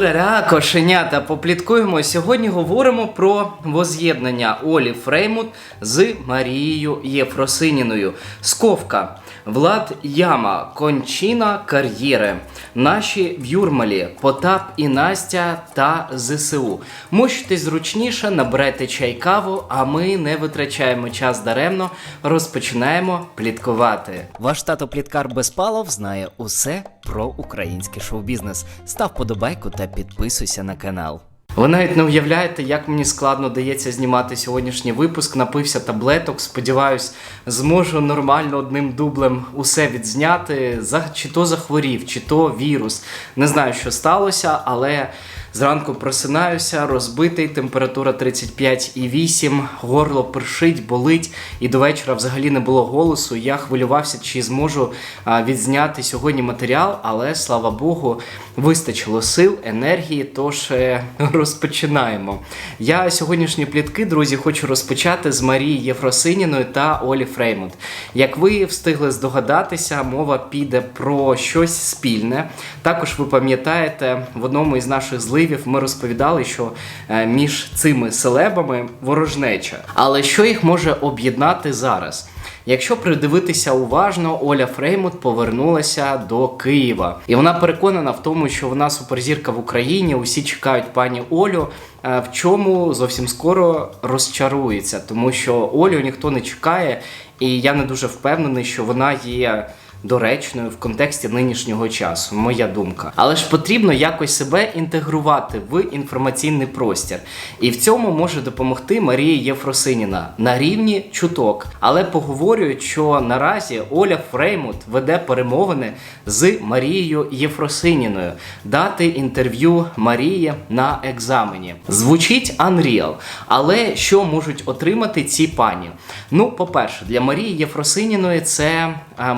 Ураля, кошенята, попліткуємо. Сьогодні говоримо про воз'єднання Олі Фреймут з Марією Єфросиніною. Сковка, Влад Яма, Кончина Кар'єри, наші в Юрмалі, Потап і Настя та ЗСУ. Мощтесь зручніше, набирайте чай каву, а ми не витрачаємо час даремно, розпочинаємо пліткувати. Ваш тато Пліткар Безпалов знає усе про український шоу-бізнес. Став подобайку та підписуйся на канал. Ви навіть не уявляєте, як мені складно дається знімати сьогоднішній випуск. Напився таблеток. Сподіваюсь, зможу нормально одним дублем усе відзняти. За чи то захворів, чи то вірус. Не знаю, що сталося, але зранку просинаюся, розбитий, температура 35,8, горло першить, болить, і до вечора взагалі не було голосу. Я хвилювався, чи зможу відзняти сьогодні матеріал, але слава Богу, вистачило сил, енергії. Тож е, розпочинаємо. Я сьогоднішні плітки, друзі, хочу розпочати з Марії Єфросиніною та Олі Фреймут. Як ви встигли здогадатися, мова піде про щось спільне. Також ви пам'ятаєте, в одному із наших зливів ми розповідали, що е, між цими селебами ворожнеча. Але що їх може об'єднати зараз? Якщо придивитися уважно, Оля Фреймут повернулася до Києва, і вона переконана в тому, що вона суперзірка в Україні. Усі чекають пані Олю. е, В чому зовсім скоро розчарується, тому що Олю ніхто не чекає, і я не дуже впевнений, що вона є доречною в контексті нинішнього часу, моя думка. Але ж потрібно якось себе інтегрувати в інформаційний простір. І в цьому може допомогти Марія Єфросиніна на рівні чуток. Але поговорюють, що наразі Оля Фреймут веде перемовини з Марією Єфросиніною дати інтерв'ю Марії на екзамені. Звучить Unreal. Але що можуть отримати ці пані? Ну, по-перше, для Марії Єфросиніної це е,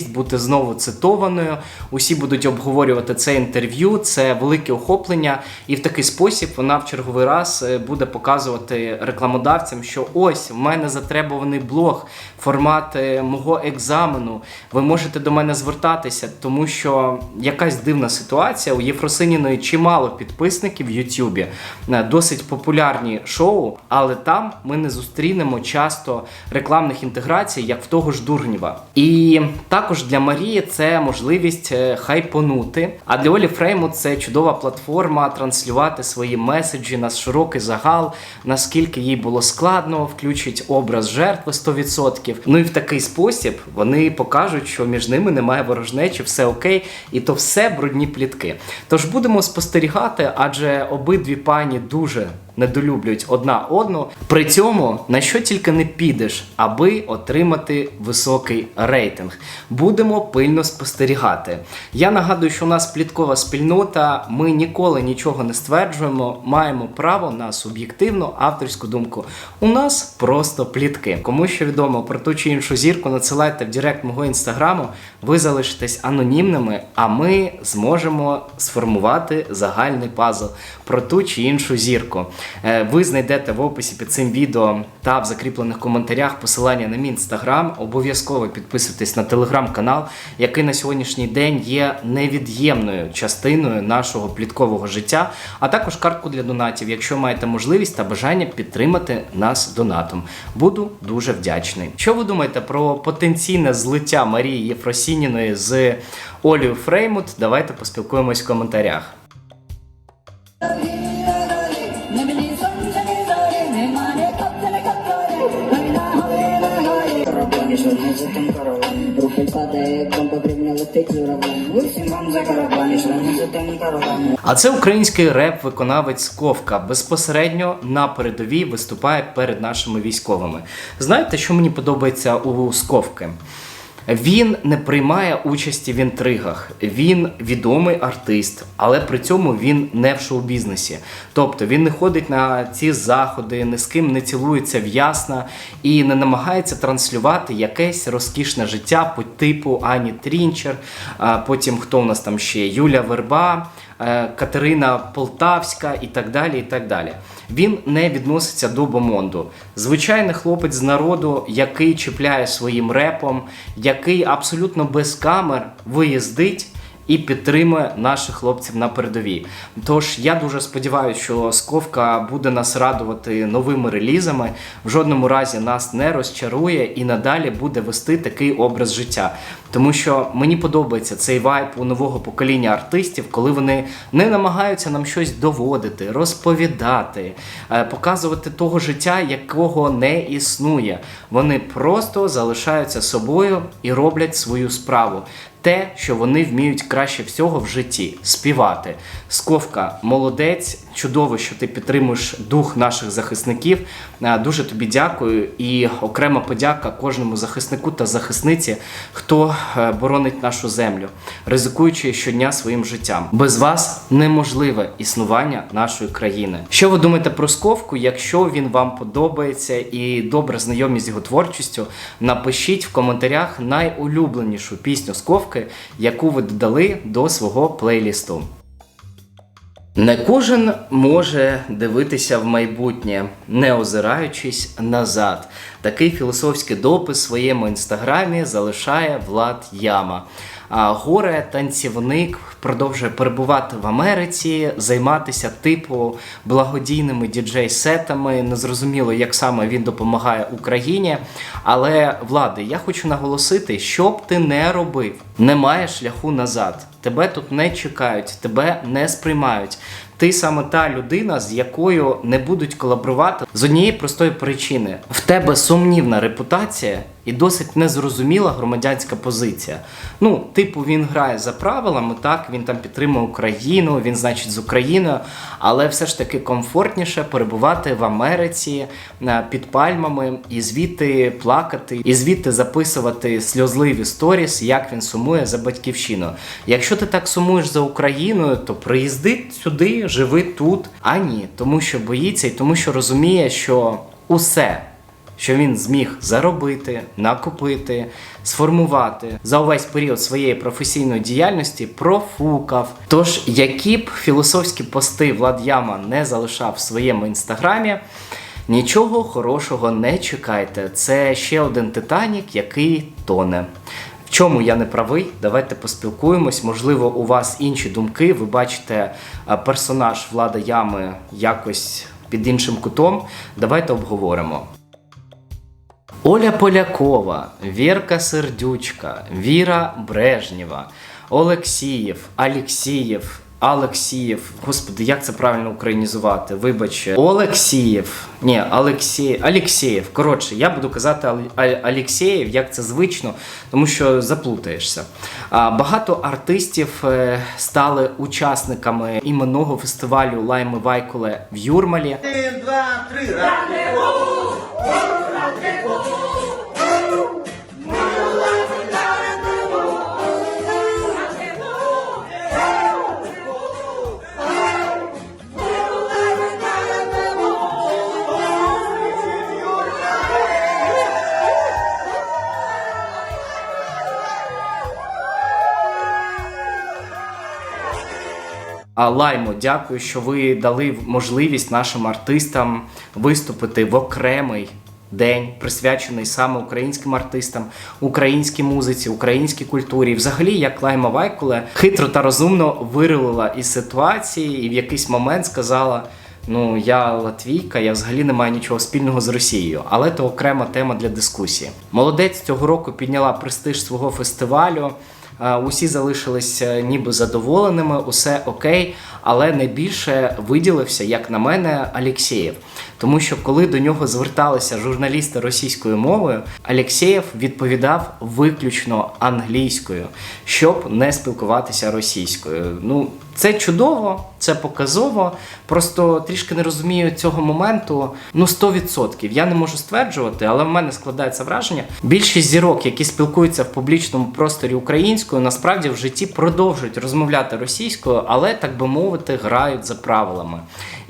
можливість бути знову цитованою. Усі будуть обговорювати це інтерв'ю, це велике охоплення, і в такий спосіб вона в черговий раз е, буде показувати рекламодавцям, що ось в мене затребуваний блог, формат е, мого екзамену. Ви можете до мене звертатися, тому що якась дивна ситуація. У Єфросиніної чимало підписників в Ютубі, е, досить популярні шоу, але там ми не зустрінемо часто рекламних інтеграцій, як в того ж Дурнєва. І також для Марії це можливість е, хайпонути. А для Олі Фрейму це чудова платформа транслювати свої меседжі на широкий загал, наскільки їй було складно, включить образ жертви 100%. Ну і в такий спосіб вони покажуть, що між ними немає ворожнечі, все окей, і то все брудні плітки. Тож будемо спостерігати, адже обидві пані дуже недолюблюють одна одну. При цьому на що тільки не підеш, аби отримати високий рейтинг. Будемо пильно спостерігати. Я нагадую, що у нас пліткова спільнота. Ми ніколи нічого не стверджуємо, маємо право на суб'єктивну авторську думку. У нас просто плітки. Кому що відомо про ту чи іншу зірку, надсилайте в Директ мого інстаграму. Ви залишитесь анонімними, а ми зможемо сформувати загальний пазл про ту чи іншу зірку. Е, Ви знайдете в описі під цим відео та в закріплених коментарях посилання на мій інстаграм. Обов'язково підписуйтесь на телеграм-канал, який на сьогоднішній день є невід'ємною частиною нашого пліткового життя, а також картку для донатів, якщо маєте можливість та бажання підтримати нас донатом. Буду дуже вдячний. Що ви думаєте про потенційне злиття Марії Єфросініної з Олею Фреймут? Давайте поспілкуємось в коментарях. А це український реп-виконавець Ковка безпосередньо на передовій виступає перед нашими військовими. Знаєте, що мені подобається у Сковки? Він не приймає участі в інтригах. Він відомий артист, але при цьому він не в шоу-бізнесі. Тобто він не ходить на ці заходи, ні з ким не цілується в ясна і не намагається транслювати якесь розкішне життя по типу Ані Трінчер. А потім хто у нас там ще Юля Верба. Е, Катерина Полтавська і так далі. і так далі. Він не відноситься до бомонду. Звичайний хлопець з народу, який чіпляє своїм репом, який абсолютно без камер виїздить і підтримує наших хлопців на передовій. Тож я дуже сподіваюся, що Сковка буде нас радувати новими релізами, в жодному разі нас не розчарує і надалі буде вести такий образ життя. Тому що мені подобається цей вайб у нового покоління артистів, коли вони не намагаються нам щось доводити, розповідати, е, показувати того життя, якого не існує. Вони просто залишаються собою і роблять свою справу. Те, що вони вміють краще всього в житті співати. Сковка, молодець, чудово, що ти підтримуєш дух наших захисників. Е, Дуже тобі дякую і окрема подяка кожному захиснику та захисниці, хто е, боронить нашу землю, ризикуючи щодня своїм життям. Без вас неможливе існування нашої країни. Що ви думаєте про Сковку? Якщо він вам подобається і добре знайомі з його творчістю, напишіть в коментарях найулюбленішу пісню Сковки, яку ви додали до свого плейлісту. Не кожен може дивитися в майбутнє, не озираючись назад. Такий філософський допис в своєму інстаграмі залишає Влад Яма. А горе танцівник продовжує перебувати в Америці, займатися типу благодійними діджей-сетами. Незрозуміло, як саме він допомагає Україні. Але влади, я хочу наголосити, що б ти не робив, немає шляху назад. Тебе тут не чекають, тебе не сприймають. Ти саме та людина, з якою не будуть колаборувати з однієї простої причини: в тебе сумнівна репутація і досить незрозуміла громадянська позиція. Ну, типу, він грає за правилами, так він там підтримує Україну, він, значить, з Україною, але все ж таки комфортніше перебувати в Америці е, під пальмами і звідти плакати, і звідти записувати сльозливі сторіс, як він сумує за батьківщину. Якщо ти так сумуєш за Україною, то приїзди сюди, живи тут. А ні, тому що боїться і тому, що розуміє, що усе що він зміг заробити, накопити, сформувати за увесь період своєї професійної діяльності, профукав. Тож, які б філософські пости Влад Яма не залишав в своєму інстаграмі, нічого хорошого не чекайте. Це ще один Титанік, який тоне. Чому я не правий? Давайте поспілкуємось. Можливо, у вас інші думки. Ви бачите персонаж Влада Ями якось під іншим кутом. Давайте обговоримо. Оля Полякова, Вірка Сердючка, Віра Брежнєва, Олексієв, Алексієв, Алексієв. Господи, як це правильно українізувати? Вибач, Олексієв. Ні, Олексій, Алексєєв. Коротше, я буду казати Ал- Алексєєв, як це звично, тому що заплутаєшся. Багато артистів е, стали учасниками іменного фестивалю Лайми Вайкуле в Юрмалі. Один, два, три, Лаймо, дякую, що ви дали можливість нашим артистам виступити в окремий день, присвячений саме українським артистам, українській музиці, українській культурі. І Взагалі, як Лайма Вайкуле хитро та розумно вирулила із ситуації і в якийсь момент сказала. Ну, я латвійка, я взагалі не маю нічого спільного з Росією, але це окрема тема для дискусії. Молодець цього року підняла престиж свого фестивалю. Е, Усі залишилися ніби задоволеними, усе окей, але найбільше виділився, як на мене, Алєксєєв. Тому що коли до нього зверталися журналісти російською мовою, Алєксєєв відповідав виключно англійською, щоб не спілкуватися російською. Ну, це чудово, це показово. Просто трішки не розумію цього моменту. Ну, 100%. Я не можу стверджувати, але в мене складається враження. Більшість зірок, які спілкуються в публічному просторі українською, насправді в житті продовжують розмовляти російською, але так би мовити, грають за правилами.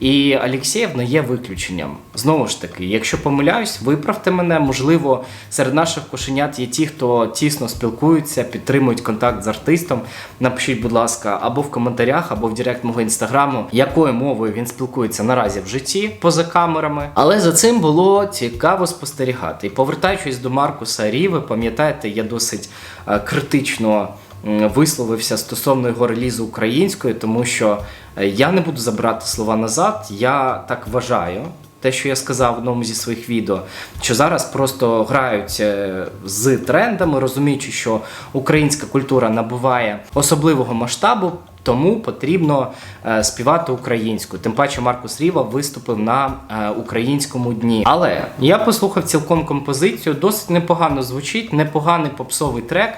І Алєксєєв не є виключенням. Знову ж таки, якщо помиляюсь, виправте мене. Можливо, серед наших кошенят є ті, хто тісно спілкуються, підтримують контакт з артистом. Напишіть, будь ласка, або в коментарях, або в директ мого інстаграму, якою мовою він спілкується наразі в житті поза камерами. Але за цим було цікаво спостерігати. І повертаючись до Маркуса Ріви, пам'ятаєте, я досить е, критично висловився стосовно його релізу українською, тому що е, я не буду забирати слова назад. Я так вважаю. Те, що я сказав в одному зі своїх відео, що зараз просто грають е, з трендами, розуміючи, що українська культура набуває особливого масштабу, тому потрібно е, співати українською. Тим паче Маркус Ріва виступив на українському дні. Але я послухав цілком композицію, досить непогано звучить, непоганий попсовий трек.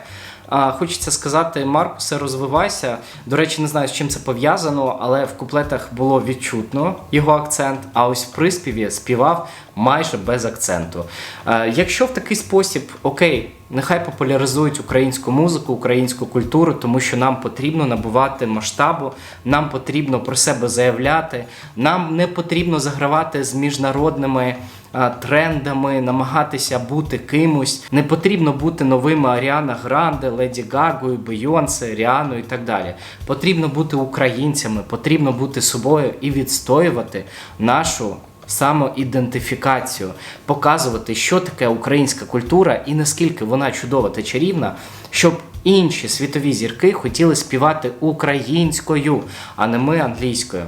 Хочеться сказати, Маркусе, розвивайся. До речі, не знаю, з чим це пов'язано, але в куплетах було відчутно його акцент, а ось в приспіві співав майже без акценту. Е, Якщо в такий спосіб, окей, нехай популяризують українську музику, українську культуру, тому що нам потрібно набувати масштабу, нам потрібно про себе заявляти, нам не потрібно загравати з міжнародними а, трендами, намагатися бути кимось. Не потрібно бути новими Аріана Гранде, Леді Гагою, Бейонсе, Ріаною і так далі. Потрібно бути українцями, потрібно бути собою і відстоювати нашу. Самоідентифікацію, показувати, що таке українська культура і наскільки вона чудова та чарівна, щоб інші світові зірки хотіли співати українською, а не ми англійською.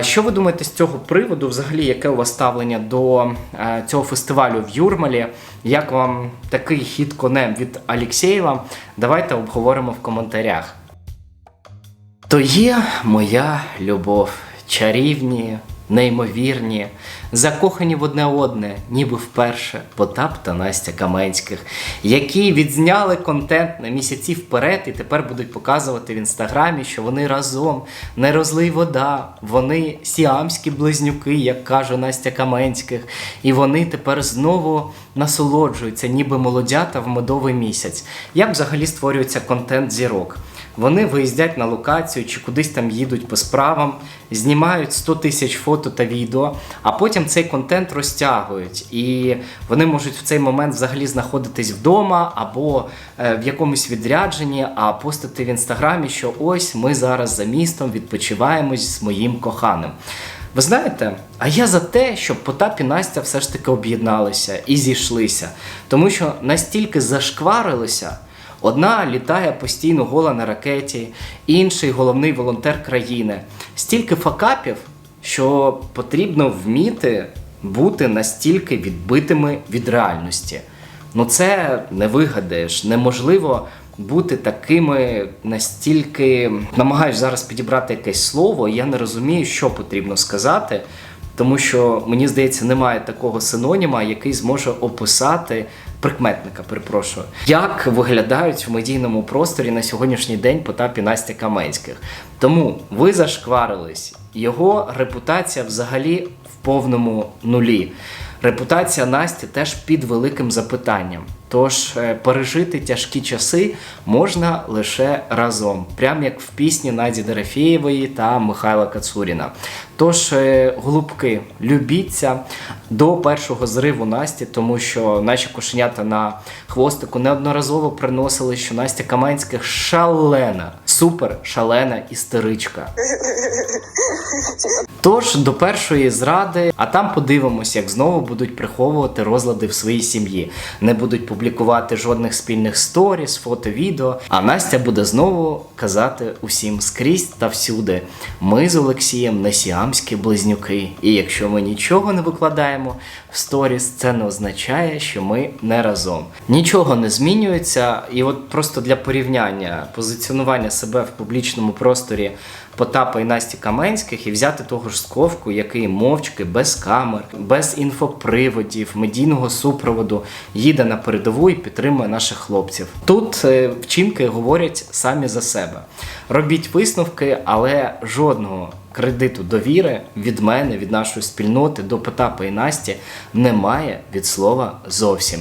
Що ви думаєте з цього приводу? Взагалі, яке у вас ставлення до е, цього фестивалю в Юрмалі? Як вам такий хід конем від Алєксєєва? Давайте обговоримо в коментарях. То є моя любов, чарівні, неймовірні, закохані в одне одне, ніби вперше Потап та Настя Каменських, які відзняли контент на місяці вперед і тепер будуть показувати в інстаграмі, що вони разом, не розлий вода, вони сіамські близнюки, як каже Настя Каменських, і вони тепер знову насолоджуються, ніби молодята в медовий місяць. Як взагалі створюється контент зірок? Вони виїздять на локацію чи кудись там їдуть по справам, знімають 100 тисяч фото та відео, а потім цей контент розтягують. І вони можуть в цей момент взагалі знаходитись вдома або е, в якомусь відрядженні, а постити в інстаграмі, що ось ми зараз за містом відпочиваємо з моїм коханим. Ви знаєте, а я за те, щоб Потап і Настя все ж таки об'єдналися і зійшлися, тому що настільки зашкварилися. Одна літає постійно гола на ракеті, інший головний волонтер країни. Стільки факапів, що потрібно вміти бути настільки відбитими від реальності. Ну це не вигадаєш, неможливо бути такими настільки. Намагаюсь зараз підібрати якесь слово, я не розумію, що потрібно сказати. Тому що мені здається, немає такого синоніма, який зможе описати прикметника, перепрошую, як виглядають в медійному просторі на сьогоднішній день Потап і Настя Каменських. Тому ви зашкварились. Його репутація взагалі в повному нулі. Репутація Насті теж під великим запитанням. Тож е, пережити тяжкі часи можна лише разом, прям як в пісні Наді Дорофєєвої та Михайла Кацуріна. Тож, е, голубки, любіться до першого зриву Насті, тому що наші кошенята на хвостику неодноразово приносили, що Настя Каменських шалена, супер шалена істеричка. Тож до першої зради, а там подивимось, як знову будуть приховувати розлади в своїй сім'ї. Не будуть публікувати жодних спільних сторіс, фото, відео. А Настя буде знову казати усім скрізь та всюди. Ми з Олексієм не сіамські близнюки. І якщо ми нічого не викладаємо в сторіс, це не означає, що ми не разом. Нічого не змінюється, і от просто для порівняння позиціонування себе в публічному просторі. Потапа і Насті Каменських і взяти того ж сковку, який мовчки, без камер, без інфоприводів, медійного супроводу їде на передову і підтримує наших хлопців. Тут е, вчинки говорять самі за себе. Робіть висновки, але жодного кредиту довіри від мене, від нашої спільноти до Потапа і Насті немає від слова зовсім.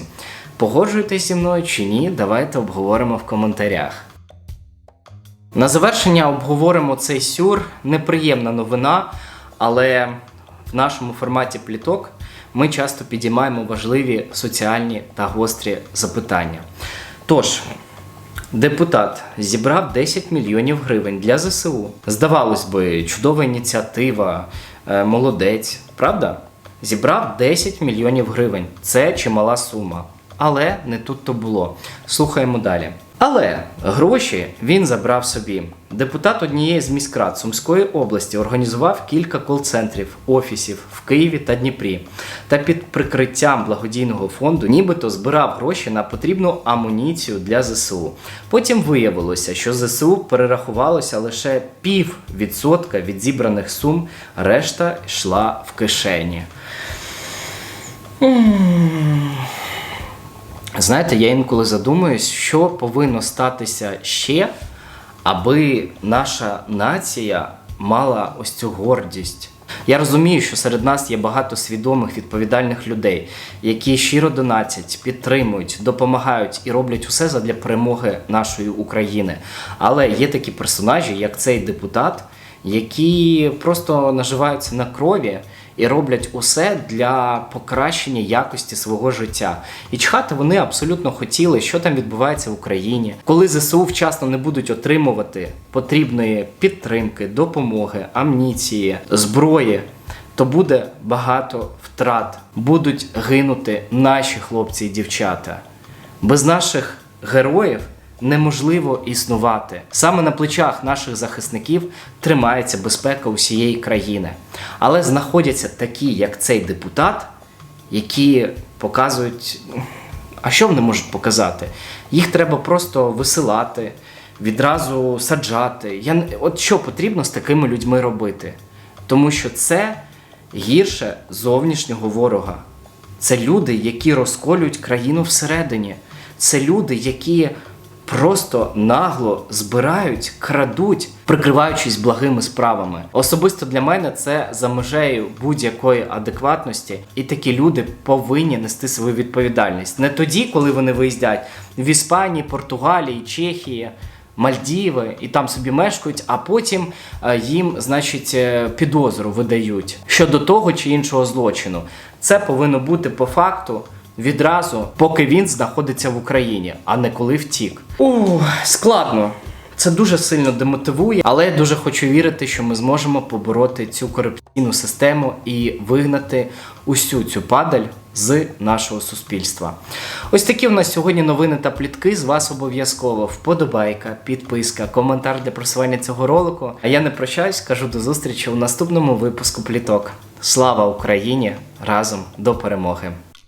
Погоджуєтесь зі мною чи ні? Давайте обговоримо в коментарях. На завершення обговоримо цей сюр. Неприємна новина, але в нашому форматі пліток ми часто підіймаємо важливі соціальні та гострі запитання. Тож, депутат зібрав 10 мільйонів гривень для ЗСУ. Здавалось би, чудова ініціатива, е, молодець, правда? Зібрав 10 мільйонів гривень. Це чимала сума. Але не тут то було. Слухаємо далі. Але гроші він забрав собі. Депутат однієї з міськрад Сумської області організував кілька кол-центрів, офісів в Києві та Дніпрі. Та під прикриттям благодійного фонду нібито збирав гроші на потрібну амуніцію для ЗСУ. Потім виявилося, що ЗСУ перерахувалося лише пів відсотка від зібраних сум, решта йшла в кишені. Знаєте, я інколи задумуюсь, що повинно статися ще, аби наша нація мала ось цю гордість. Я розумію, що серед нас є багато свідомих відповідальних людей, які щиро донатять, підтримують, допомагають і роблять усе задля перемоги нашої України. Але є такі персонажі, як цей депутат, які просто наживаються на крові і роблять усе для покращення якості свого життя. І чхати вони абсолютно хотіли, що там відбувається в Україні, коли ЗСУ вчасно не будуть отримувати потрібної підтримки, допомоги, амніції, зброї. То буде багато втрат, будуть гинути наші хлопці і дівчата. Без наших героїв неможливо існувати. Саме на плечах наших захисників тримається безпека усієї країни. Але знаходяться такі, як цей депутат, які показують. ну, А що вони можуть показати? Їх треба просто висилати, відразу саджати. Я... От що потрібно з такими людьми робити? Тому що це гірше зовнішнього ворога. Це люди, які розколюють країну всередині. Це люди, які просто нагло збирають, крадуть, прикриваючись благими справами. Особисто для мене це за межею будь-якої адекватності, і такі люди повинні нести свою відповідальність не тоді, коли вони виїздять в Іспанії, Португалії, Чехії. Мальдіви і там собі мешкають, а потім е, їм, значить, е, підозру видають щодо того чи іншого злочину. Це повинно бути по факту відразу, поки він знаходиться в Україні, а не коли втік. Ух, складно. Це дуже сильно демотивує, але я дуже хочу вірити, що ми зможемо побороти цю корупційну систему і вигнати усю цю падаль з нашого суспільства. Ось такі в нас сьогодні новини та плітки. З вас обов'язково вподобайка, підписка, коментар для просування цього ролику. А я не прощаюсь, кажу до зустрічі у наступному випуску пліток. Слава Україні! Разом до перемоги!